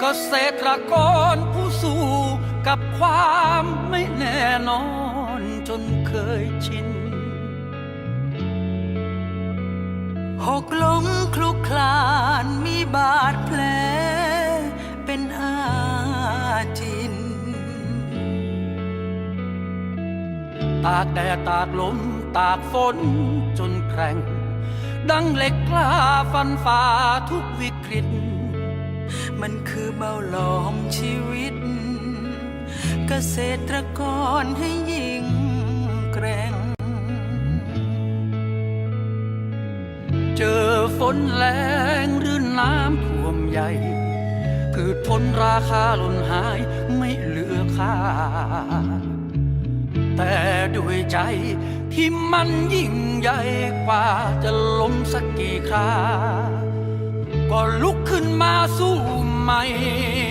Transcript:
เกษตรกรผู้สู้กับความไม่แน่นอนจนเคยชิน หกล้มคลุกคลานมีบาดแผลเป็นอาจิน ตากแดดตากลมตากฝนจนแกร่ง ดังเหล็กกล้าฟันฝ่าทุกวิกฤต มันคือเบาหลอมชีวิต เกษตรกรให้ยิ่งแกร่ง เจอฝนแรงหรือน้ำท่วมใหญ่พืชผลราคาหล่นหายไม่เหลือค่า แต่ด้วยใจที่มันยิ่งใหญ่กว่าจะล้มสักกี่คราก็ลุกขึ้นมาสู้ ใหม่